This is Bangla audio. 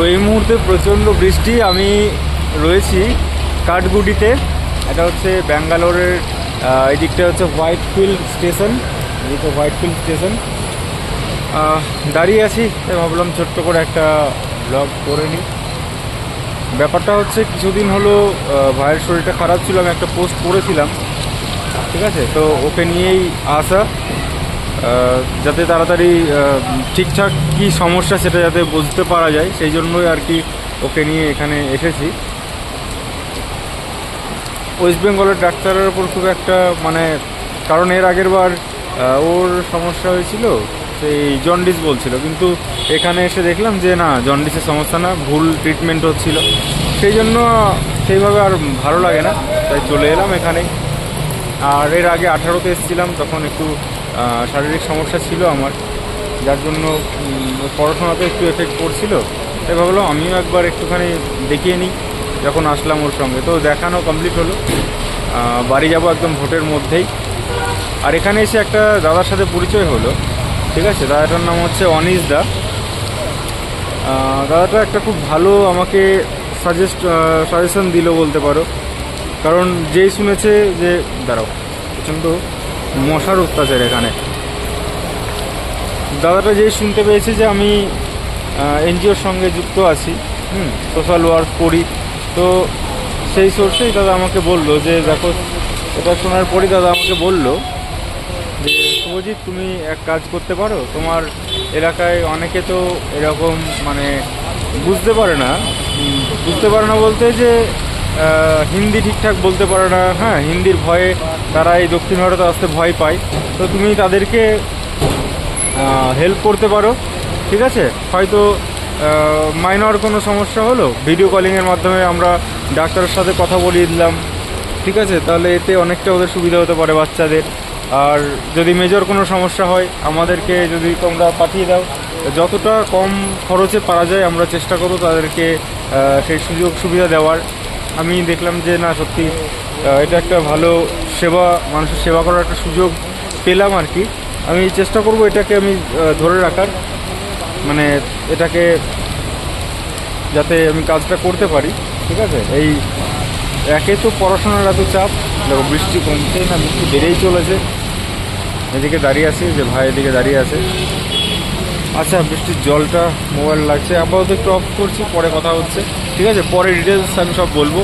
তো এই মুহূর্তে প্রচণ্ড বৃষ্টি, আমি রয়েছি কাঠগুডিতে এটা হচ্ছে ব্যাঙ্গালোরের এই দিকটা হচ্ছে হোয়াইট ফিল্ড স্টেশন, এদিকে হোয়াইট ফিল্ড স্টেশন দাঁড়িয়ে আছি ভাবলাম ছোট্ট করে একটা ব্লগ করে নিই। ব্যাপারটা হচ্ছে কিছুদিন হলো ভাইয়ের শরীরটা খারাপ ছিল, আমি একটা পোস্ট করেছিলাম, ঠিক আছে? তো ওকে নিয়েই আসা। যাতে তাড়াতাড়ি ঠিকঠাক কী সমস্যা সেটা যাতে বুঝতে পারা যায়, সেই জন্যই আর কি ওকে নিয়ে এখানে এসেছি। ওয়েস্ট বেঙ্গলের ডাক্তারের ওপর খুব একটা মানে কারণ এর আগের বার ওর সমস্যা হয়েছিল, সেই জন্ডিস বলছিল। কিন্তু এখানে এসে দেখলাম যে না, জন্ডিসের সমস্যা না, ভুল ট্রিটমেন্ট হচ্ছিল। সেই জন্য সেইভাবে আর ভালো লাগে না, তাই চলে এলাম এখানে আর এর আগে আঠারোতে এসেছিলাম, তখন একটু শারীরিক সমস্যা ছিল আমার, যার জন্য পড়াশোনাতে একটু এফেক্ট পড়ছিল। তাই ভাবলাম আমিও একবার একটুখানি দেখিয়ে নিই, যখন আসলাম ওর সঙ্গে। তো দেখানো কমপ্লিট হলো। বাড়ি যাব একদম ভোটের মধ্যেই। আর এখানে এসে একটা দাদার সাথে পরিচয় হলো। ঠিক আছে? দাদাটার নাম হচ্ছে অনিশ দা। দাদাটা একটা খুব ভালো আমাকে সাজেস্ট সাজেশন দিল বলতে পারো। কারণ যেই শুনেছে যে, দাঁড়াও প্রচণ্ড মশার অত্যাচার এখানে। দাদাটা যেই শুনতে পেয়েছে যে আমি এনজিওর সঙ্গে যুক্ত আছি, হুম, সোশ্যাল ওয়ার্ক করি, তো সেই সোর্সেই দাদা আমাকে বলল যে, দেখো, এটা শোনার পরই দাদা আমাকে বলল যে, শুভজিৎ, তুমি এক কাজ করতে পারো? তোমার এলাকায় অনেকে তো এরকম মানে বুঝতে পারে না বুঝতে পারে না বলতে যে হিন্দি ঠিকঠাক বলতে পারে না। হ্যাঁ হিন্দির ভয়ে তারা এই দক্ষিণ ভারতে আসতে ভয় পায়। তো তুমি তাদেরকে হেল্প করতে পারো, ঠিক আছে? হয়তো মাইনর কোনো সমস্যা হলো ভিডিও কলিংয়ের মাধ্যমে আমরা ডাক্তারের সাথে কথা বলিয়ে দিলাম, ঠিক আছে? তাহলে এতে অনেকটা ওদের সুবিধা হতে পারে বাচ্চাদের। আর যদি মেজর কোনো সমস্যা হয়, আমাদেরকে যদি তোমরা পাঠিয়ে দাও, যতটা কম খরচে পারা যায়, আমরা চেষ্টা করব তাদেরকে সেই সুযোগ সুবিধা দেওয়ার। আমি দেখলাম যে না, সত্যি এটা একটা ভালো সেবা, মানুষের সেবা করার একটা সুযোগ পেলাম আর কি। আমি চেষ্টা করব এটাকে আমি ধরে রাখার। মানে এটাকে যাতে আমি কাজটা করতে পারি, ঠিক আছে? এই একে তো পড়াশোনার এত চাপ, দেখো, বৃষ্টি কমছেই না, বৃষ্টি বেড়েই চলেছে। এদিকে দাঁড়িয়ে আছি, যে ভাই এদিকে দাঁড়িয়ে আছে। আচ্ছা বৃষ্টির জলটা মোবাইল লাগছে। আপাতত একটু অফ করছি, পরে কথা হচ্ছে। ঠিক আছে, পরে ডিটেলস আমি সব বলব।